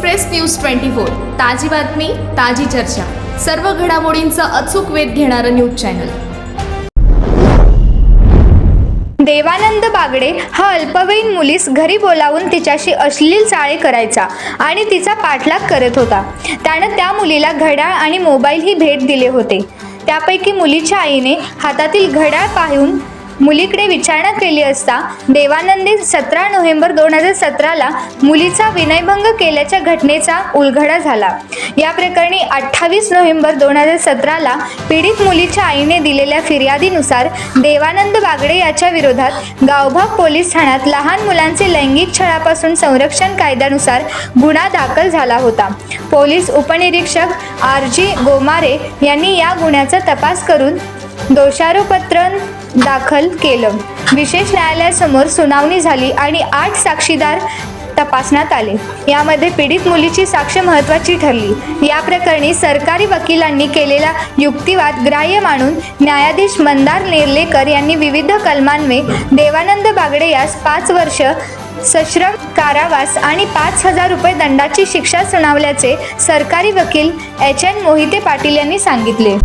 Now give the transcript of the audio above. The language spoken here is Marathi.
एक्सप्रेस न्यूज ट्वेंटी फोर ताजी बातमी ताजी चर्चा. सर्व घडामोडींचा अचूक वेध घेणारं न्यूज चॅनल. देवानंद बागडे हा अल्पवयीन मुलीस घरी बोलावून तिच्याशी अश्लील चाळे करायचा आणि तिचा पाठलाग करत होता. त्यानं त्या मुलीला घड्याळ आणि मोबाईलही भेट दिले होते. त्यापैकी मुलीच्या आईने हातातील घड्याळ पाहून मुलीकडे विचारणा केली असता देवानंदे सतरा नोव्हेंबर दोन हजार सतराला मुलीचा विनयभंग केल्याच्या घटनेचा उलगडा झाला. या प्रकरणी अठ्ठावीस नोव्हेंबर दोन हजार सतराला पीडित मुलीच्या आईने दिलेल्या फिर्यादीनुसार देवानंद बागडे याच्या विरोधात गावभाग पोलीस ठाण्यात लहान मुलांचे लैंगिक छळापासून संरक्षण कायद्यानुसार गुन्हा दाखल झाला होता. पोलीस उपनिरीक्षक आर जी गोमारे यांनी या गुन्ह्याचा तपास करून दोषारोपत्र दाखल केलं. विशेष न्यायालयासमोर सुनावणी झाली आणि आठ साक्षीदार तपासण्यात आले. यामध्ये पीडित मुलीची साक्ष महत्त्वाची ठरली. या प्रकरणी सरकारी वकिलांनी केलेला युक्तिवाद ग्राह्य मानून न्यायाधीश मंदार नेर्लेकर यांनी विविध कलमांवे देवानंद बागडे यास पाच वर्ष सश्रम कारावास आणि पाच हजार रुपये दंडाची शिक्षा सुनावल्याचे सरकारी वकील एच एन मोहिते पाटील यांनी सांगितले.